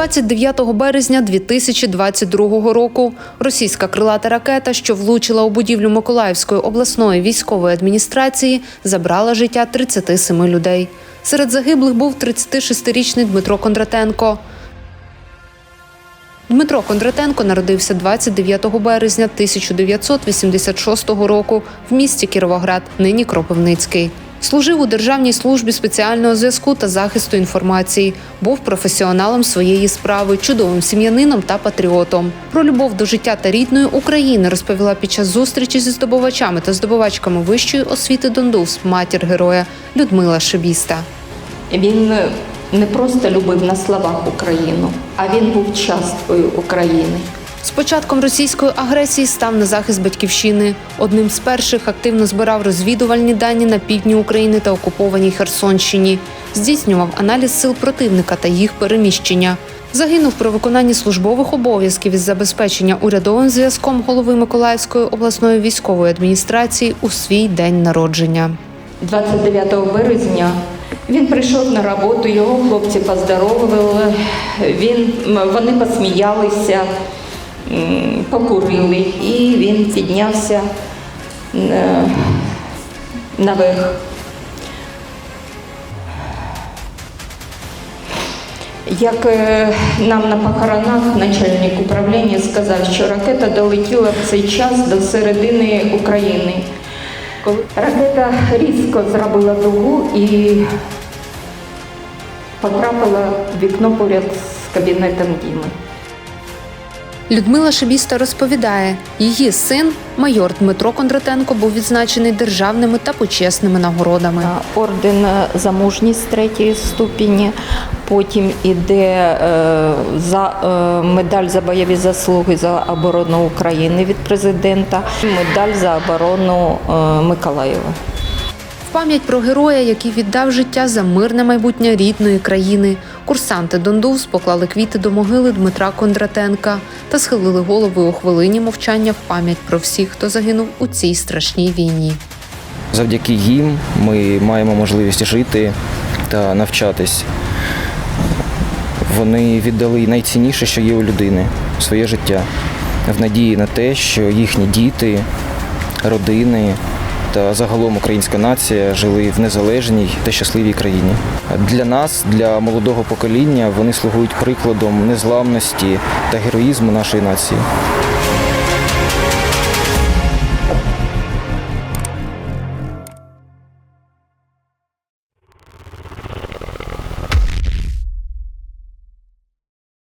29 березня 2022 року російська крилата ракета, що влучила у будівлю Миколаївської обласної військової адміністрації, забрала життя 37 людей. Серед загиблих був 36-річний Дмитро Кондратенко. Дмитро Кондратенко народився 29 березня 1986 року в місті Кіровоград, нині Кропивницький. Служив у Державній службі спеціального зв'язку та захисту інформації. Був професіоналом своєї справи, чудовим сім'янином та патріотом. Про любов до життя та рідної України розповіла під час зустрічі зі здобувачами та здобувачками вищої освіти Дондус, матір героя Людмила Шебіста. Він не просто любив на словах Україну, а він був часткою України. З початком російської агресії став на захист батьківщини. Одним з перших активно збирав розвідувальні дані на півдні України та окупованій Херсонщині. Здійснював аналіз сил противника та їх переміщення. Загинув при виконанні службових обов'язків із забезпечення урядовим зв'язком голови Миколаївської обласної військової адміністрації у свій день народження. 29 березня він прийшов на роботу, його хлопці поздоровували, він, вони посміялися, покурили, і він піднявся е, наверх. Як е, нам на похоронах начальник управління сказав, що ракета долетіла в цей час до середини України. Ракета різко зробила дугу і потрапила в вікно поряд з кабінетом Діми. Людмила Шебіста розповідає, її син, майор Дмитро Кондратенко, був відзначений державними та почесними нагородами. Орден за мужність третьої ступені. Потім іде е, за е, медаль за бойові заслуги за оборону України від президента, медаль за оборону е, Миколаєва. Пам'ять про героя, який віддав життя за мирне майбутнє рідної країни. Курсанти Дондувс поклали квіти до могили Дмитра Кондратенка та схилили голови у хвилині мовчання в пам'ять про всіх, хто загинув у цій страшній війні. Завдяки їм ми маємо можливість жити та навчатись. Вони віддали найцінніше, що є у людини своє життя, в надії на те, що їхні діти, родини та загалом українська нація жили в незалежній та щасливій країні. Для нас, для молодого покоління, вони слугують прикладом незламності та героїзму нашої нації.